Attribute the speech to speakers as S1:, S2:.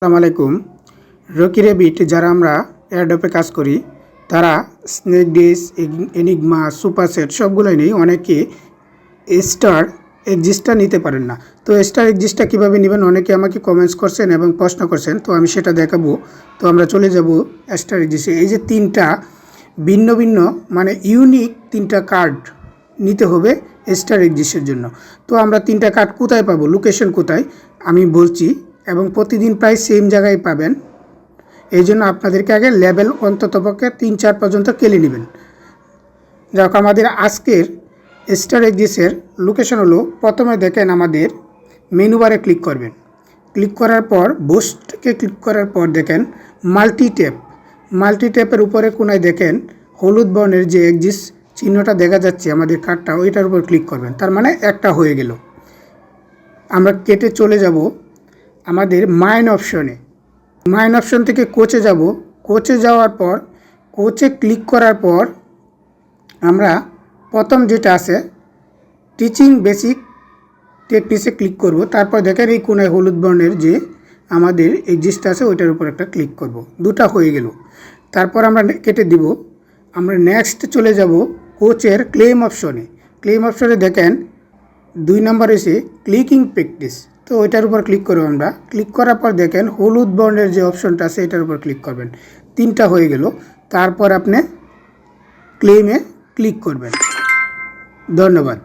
S1: আসসালামু আলাইকুম। Rocky rabbit, যারা আমরা এয়ারডপে কাজ করি, তারা স্নেক ডিস এনিগমা, সুপারসেট সবগুলোই নেই, অনেকে স্টার এক্সিস্টটা নিতে পারেন না। তো স্টার এক্সিস্টটা কীভাবে নেবেন? অনেকে আমাকে কমেন্টস করছেন এবং প্রশ্ন করছেন, তো আমি সেটা দেখাবো। তো আমরা চলে যাব স্টার এক্সিস্টে এই যে তিনটা ভিন্ন ভিন্ন মানে ইউনিক তিনটা কার্ড নিতে হবে স্টার এক্সিস্টের জন্য। তো আমরা তিনটা কার্ড কোথায় পাবো? লোকেশন কোথায়? আমি বলছি এবং প্রতিদিন প্রায় সেম জায়গায় পাবেন। এই জন্য আপনাদেরকে আগে লেভেল অন্ততপক্ষে তিন চার পর্যন্ত কেলে নেবেন। যাক, আমাদের আজকের স্টার এক্সিসের লোকেশন হলো, প্রথমে দেখেন আমাদের মেনু বারে ক্লিক করবেন। ক্লিক করার পর বুস্টকে ক্লিক করার পর দেখেন মাল্টি ট্যাপ মাল্টি ট্যাপের উপরে কোনায় দেখেন হলুদ বর্ণের যে এক্সিস চিহ্নটা দেখা যাচ্ছে, আমাদের কার্ডটা ওইটার উপর ক্লিক করবেন। তার মানে একটা হয়ে গেল। আমরা কেটে চলে যাব আমাদের মাইন অপশনে মাইন অপশন থেকে কোচে যাব। কোচে যাওয়ার পর কোচে ক্লিক করার পর আমরা প্রথম যেটা আছে টিচিং বেসিক টেকনিক্সে ক্লিক করব। তারপর দেখেন এই কোনায় হলুদ বর্ণের যে আমাদের এক্সিস্ট আছে, ওইটার উপর একটা ক্লিক করব। দুটা হয়ে গেল। তারপর আমরা কেটে দিব। আমরা নেক্সট চলে যাব কোচের ক্লেম অপশনে ক্লেম অপশনে দেখেন দুই নম্বর এসে ক্লিকিং প্র্যাকটিস তো ওইটার উপর ক্লিক করব আমরা। ক্লিক করার পর দেখেন, হলুদ বর্ণের যে অপশনটা আছে, এটার উপর ক্লিক করবেন। তিনটা হয়ে গেল। তারপর আপনি ক্লেমে ক্লিক করবেন। ধন্যবাদ।